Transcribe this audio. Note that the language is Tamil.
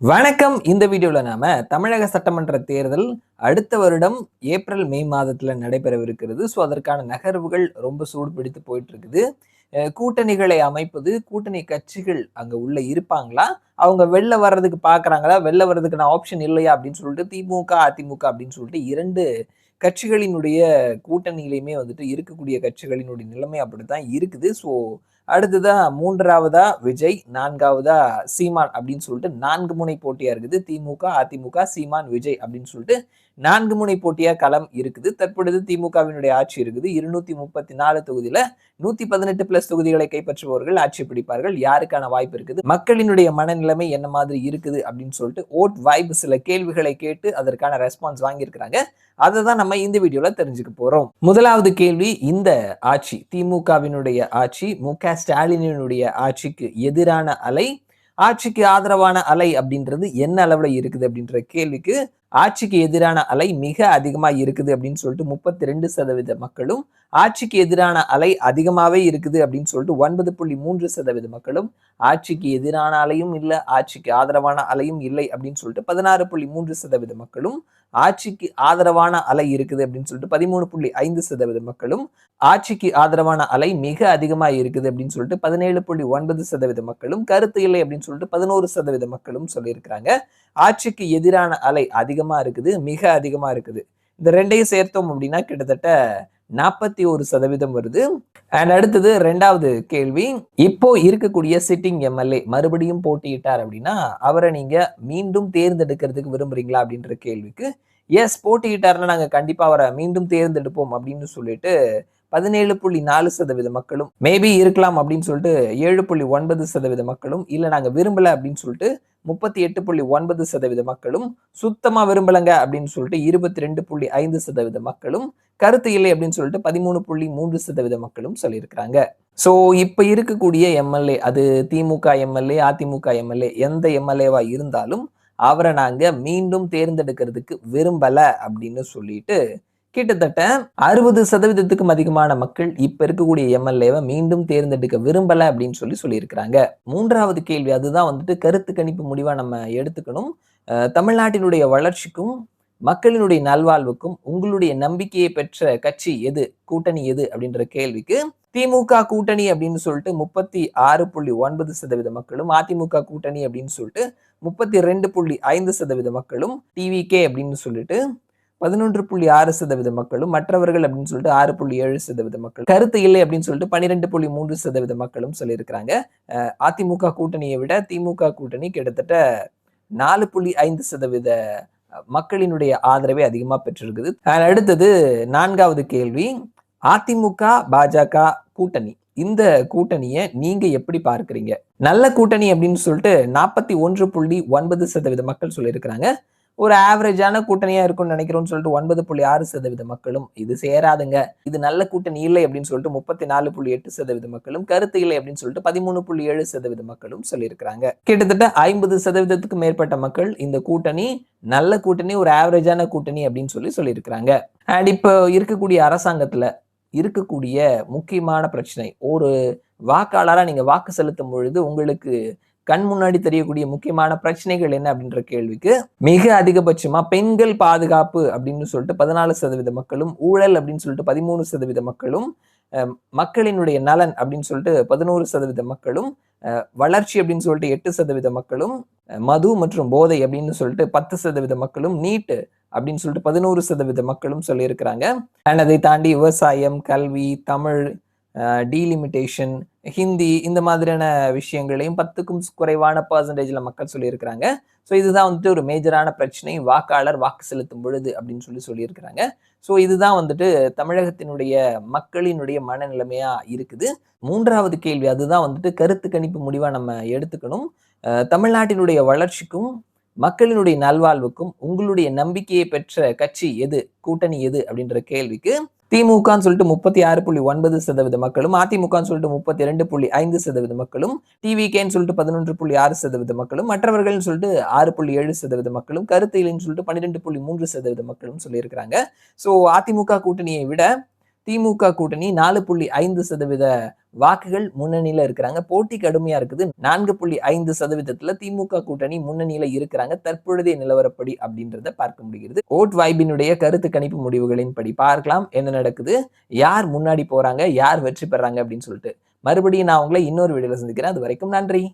வணக்கம். இந்த வீடியோவில் நாம தமிழக சட்டமன்ற தேர்தல் அடுத்த வருடம் ஏப்ரல் மே மாதத்தில் நடைபெறவிருக்கிறது. ஸோ அதற்கான நகர்வுகள் ரொம்ப சூடு பிடித்து போயிட்டு இருக்குது கூட்டணிகளை அமைப்பது கூட்டணி கட்சிகள் அங்கே உள்ள இருப்பாங்களா? அவங்க வெளில வர்றதுக்கு பார்க்குறாங்களா வெளில வர்றதுக்கான ஆப்ஷன் இல்லையா? அப்படின்னு சொல்லிட்டு திமுக அதிமுக அப்படின்னு சொல்லிட்டு இரண்டு கட்சிகளினுடைய கூட்டணியிலையுமே வந்துட்டு இருக்கக்கூடிய கட்சிகளினுடைய நிலைமை அப்படித்தான் இருக்குது. ஸோ அடுத்ததா மூன்றாவதா விஜய் நான்காவதா சீமான் அப்படின்னு சொல்லிட்டு நான்கு முனை போட்டியா இருக்குது. திமுக அதிமுக சீமான் விஜய் அப்படின்னு சொல்லிட்டு நான்கு முனை போட்டியா களம் இருக்குது. தற்பொழுது திமுகவினுடைய ஆட்சி இருக்குது. இருநூத்தி முப்பத்தி நாலு தொகுதியில நூத்தி பதினெட்டு பிளஸ் தொகுதிகளை கைப்பற்றுபவர்கள் ஆட்சி பிடிப்பார்கள். யாருக்கான வாய்ப்பு இருக்குது? மக்களினுடைய மனநிலைமை என்ன மாதிரி இருக்குது அப்படின்னு சொல்லிட்டு ஓட் வாய்ப்பு சில கேள்விகளை கேட்டு அதற்கான ரெஸ்பான்ஸ் வாங்கியிருக்கிறாங்க. அதை தான் நம்ம இந்த வீடியோல தெரிஞ்சுக்க போறோம். முதலாவது கேள்வி இந்த ஆட்சி திமுகவினுடைய ஆட்சி மு க ஸ்டாலினினுடைய ஆட்சிக்கு எதிரான அலை ஆட்சிக்கு ஆதரவான அலை அப்படின்றது என்ன அளவில் இருக்குது அப்படின்ற கேள்விக்கு ஆட்சிக்கு எதிரான அலை மிக அதிகமா இருக்குது அப்படின்னு சொல்லிட்டு முப்பத்தி ரெண்டு சதவீத மக்களும் ஆட்சிக்கு எதிரான அலை அதிகமாவே இருக்குது அப்படின்னு சொல்லிட்டு ஒன்பது புள்ளி மூன்று சதவீத மக்களும் ஆட்சிக்கு எதிரான அலையும் இல்லை ஆட்சிக்கு ஆதரவான அலையும் இல்லை அப்படின்னு சொல்லிட்டு பதினாறு புள்ளி மூன்று சதவீத மக்களும் ஆட்சிக்கு ஆதரவான அலை இருக்குது அப்படின்னு சொல்லிட்டு பதிமூணு புள்ளி ஐந்து சதவீத மக்களும் ஆட்சிக்கு ஆதரவான அலை மிக அதிகமா இருக்குது அப்படின்னு சொல்லிட்டு பதினேழு புள்ளி ஒன்பது சதவீத மக்களும் கருத்து இல்லை அப்படின்னு சொல்லிட்டு பதினோரு சதவீத மக்களும் சொல்லியிருக்கிறாங்க. ஆட்சிக்கு எதிரான அலை அதிகமாக இருக்குது மிக அதிகமா இருக்குது. இந்த ரெண்டையும் சேர்த்தோம் அப்படின்னா கிட்டத்தட்ட நாற்பத்தி ஒரு சதவீதம் வருது. அண்ட் அடுத்தது ரெண்டாவது கேள்வி இப்போ இருக்கக்கூடிய சிட்டிங் எம்எல்ஏ மறுபடியும் போட்டியிட்டார் அப்படின்னா அவரை நீங்க மீண்டும் தேர்ந்தெடுக்கிறதுக்கு விரும்புறீங்களா அப்படின்ற கேள்விக்கு எஸ் போட்டியிட்டார்னா நாங்க கண்டிப்பாக அவரை மீண்டும் தேர்ந்தெடுப்போம் அப்படின்னு சொல்லிட்டு பதினேழு புள்ளி நாலு சதவீத மக்களும் மேபி இருக்கலாம் அப்படின்னு சொல்லிட்டு ஏழு புள்ளி ஒன்பது சதவீத மக்களும் இல்லை நாங்க விரும்பல அப்படின்னு சொல்லிட்டு முப்பத்தி எட்டு புள்ளி ஒன்பது சதவீத மக்களும் சுத்தமா விரும்பலங்க அப்படின்னு சொல்லிட்டு இருபத்தி ரெண்டு புள்ளி ஐந்து சதவீத மக்களும் கருத்து இல்லை அப்படின்னு சொல்லிட்டு பதிமூணு புள்ளி மூன்று சதவீத மக்களும் சொல்லியிருக்கிறாங்க. ஸோ இப்போ இருக்கக்கூடிய எம்எல்ஏ அது திமுக எம்எல்ஏ அதிமுக எம்எல்ஏ எந்த எம்எல்ஏவா இருந்தாலும் அவரை நாங்கள் மீண்டும் தேர்ந்தெடுக்கிறதுக்கு விரும்பல அப்படின்னு சொல்லிட்டு கிட்டத்தட்ட அறுபது சதவீதத்துக்கும் அதிகமான மக்கள் இப்ப இருக்கக்கூடிய எம்எல்ஏவை மீண்டும் தேர்ந்தெடுக்க விரும்பல அப்படின்னு சொல்லி சொல்லியிருக்கிறாங்க. மூன்றாவது கேள்வி அதுதான் வந்துட்டு கருத்து கணிப்பு முடிவா நம்ம எடுத்துக்கணும். தமிழ்நாட்டினுடைய வளர்ச்சிக்கும் மக்களினுடைய நல்வாழ்வுக்கும் உங்களுடைய நம்பிக்கையை பெற்ற கட்சி எது கூட்டணி எது அப்படின்ற கேள்விக்கு திமுக கூட்டணி அப்படின்னு சொல்லிட்டு முப்பத்தி ஆறு புள்ளி ஒன்பது சதவீத மக்களும் அதிமுக கூட்டணி அப்படின்னு சொல்லிட்டு முப்பத்தி ரெண்டு புள்ளி ஐந்து சதவீத மக்களும் டிவிகே அப்படின்னு சொல்லிட்டு பதினொன்று புள்ளி ஆறு சதவீத மக்களும் மற்றவர்கள் அப்படின்னு சொல்லிட்டு ஆறு புள்ளி ஏழு சதவீத மக்கள். கருத்து இல்லை அப்படின்னு சொல்லிட்டு பன்னிரெண்டு புள்ளி மூன்று சதவீத மக்களும் சொல்லியிருக்கிறாங்க. அஹ் அதிமுக கூட்டணியை விட திமுக கூட்டணி கிட்டத்தட்ட நாலு புள்ளி ஐந்து சதவீத மக்களினுடைய ஆதரவை அதிகமாக பெற்றிருக்குது. அடுத்தது நான்காவது கேள்வி அதிமுக பாஜக கூட்டணி. இந்த கூட்டணியை நீங்க எப்படி பார்க்குறீங்க? நல்ல கூட்டணி அப்படின்னு சொல்லிட்டு நாற்பத்தி ஒன்று புள்ளி ஒன்பது சதவீத மக்கள் சொல்லியிருக்கிறாங்க. ஒரு ஆவரேஜான கூட்டணியா இருக்கும்னு நினைக்கிறோம்னு சொல்லிட்டு ஒன்பது புள்ளி ஆறு சதவீத மக்களும் இது சேராதுங்க. இது நல்ல கூட்டணி இல்லை அப்படின்னு சொல்லிட்டு முப்பத்தி நாலு புள்ளி எட்டு சதவீத மக்களும் கருத்து இல்லை அப்படின்னு சொல்லிட்டு பதிமூணு புள்ளி ஏழு சதவீத மக்களும் சொல்லியிருக்கிறாங்க. கிட்டத்தட்ட ஐம்பது சதவீதத்துக்கு மேற்பட்ட மக்கள் இந்த கூட்டணி நல்ல கூட்டணி ஒரு ஆவரேஜான கூட்டணி அப்படின்னு சொல்லி சொல்லியிருக்கிறாங்க. அண்ட் இப்போ இருக்கக்கூடிய அரசாங்கத்துல இருக்கக்கூடிய முக்கியமான பிரச்சனை ஒரு வாக்காளராக நீங்கள் வாக்கு செலுத்தும் பொழுது உங்களுக்கு கண் முன்னாடி தெரியக்கூடிய முக்கியமான பிரச்சனைகள் என்ன அப்படின்ற கேள்விக்கு மிக அதிகபட்சமா பெண்கள் பாதுகாப்பு அப்படின்னு சொல்லிட்டு பதினாலு சதவீத மக்களும் ஊழல் அப்படின்னு சொல்லிட்டு பதிமூணு சதவீத மக்களும் மக்களினுடைய நலன் அப்படின்னு சொல்லிட்டு பதினோரு சதவீத மக்களும் வளர்ச்சி அப்படின்னு சொல்லிட்டு எட்டு சதவீத மக்களும் மது மற்றும் போதை அப்படின்னு சொல்லிட்டு பத்து சதவீத மக்களும் நீட்டு அப்படின்னு சொல்லிட்டு பதினோரு சதவீத மக்களும் சொல்லியிருக்கிறாங்க. அண்ட் அதை தாண்டி விவசாயம் கல்வி தமிழ் டீலிமிட்டேஷன் ஹிந்தி இந்த மாதிரியான விஷயங்களையும் பத்துக்கும் குறைவான பர்சன்டேஜில் மக்கள் சொல்லியிருக்கிறாங்க. ஸோ இதுதான் வந்துட்டு ஒரு மேஜரான பிரச்சனை வாக்காளர் வாக்கு செலுத்தும் பொழுது அப்படின்னு சொல்லி சொல்லியிருக்கிறாங்க. ஸோ இதுதான் வந்துட்டு தமிழகத்தினுடைய மக்களினுடைய மனநிலைமையாக இருக்குது. மூன்றாவது கேள்வி அதுதான் வந்துட்டு கருத்து கணிப்பு முடிவாக நம்ம எடுத்துக்கணும். தமிழ்நாட்டினுடைய வளர்ச்சிக்கும் மக்களினுடைய நல்வாழ்வுக்கும் உங்களுடைய நம்பிக்கையை பெற்ற கட்சி எது? கூட்டணி எது? அப்படின்ற கேள்விக்கு திமுகன்னு சொல்லிட்டு முப்பத்தி ஆறு புள்ளி ஒன்பது சதவீத மக்களும் அதிமுகன்னு சொல்லிட்டு முப்பத்தி ரெண்டு புள்ளி ஐந்து சதவீத மக்களும் டிவிகேன்னு சொல்லிட்டு பதினொன்று புள்ளி ஆறு சதவீத மக்களும் மற்றவர்கள்னு சொல்லிட்டு ஆறு புள்ளி ஏழு சதவீத மக்களும் கருத்து இல்லைன்னு சொல்லிட்டு பன்னிரெண்டு புள்ளி மூன்று சதவீத மக்களும் சொல்லியிருக்கிறாங்க. ஸோ அதிமுக கூட்டணியை விட திமுக கூட்டணி நாலு புள்ளி ஐந்து சதவீத வாக்குகள் முன்னணியில இருக்கிறாங்க. போட்டி கடுமையா இருக்குது. நான்கு புள்ளி ஐந்து சதவீதத்துல திமுக கூட்டணி முன்னணியில இருக்கிறாங்க. தற்பொழுதைய நிலவரப்படி அப்படின்றத பார்க்க முடிகிறது. ஓட் வாய்பினுடைய கருத்து கணிப்பு முடிவுகளின் படி பார்க்கலாம். என்ன நடக்குது? யார் முன்னாடி போறாங்க? யார் வெற்றி பெறாங்க? அப்படின்னு சொல்லிட்டு. மறுபடியும் நான் உங்களை இன்னொரு வீடியோல சந்திக்கிறேன். அது வரைக்கும் நன்றி.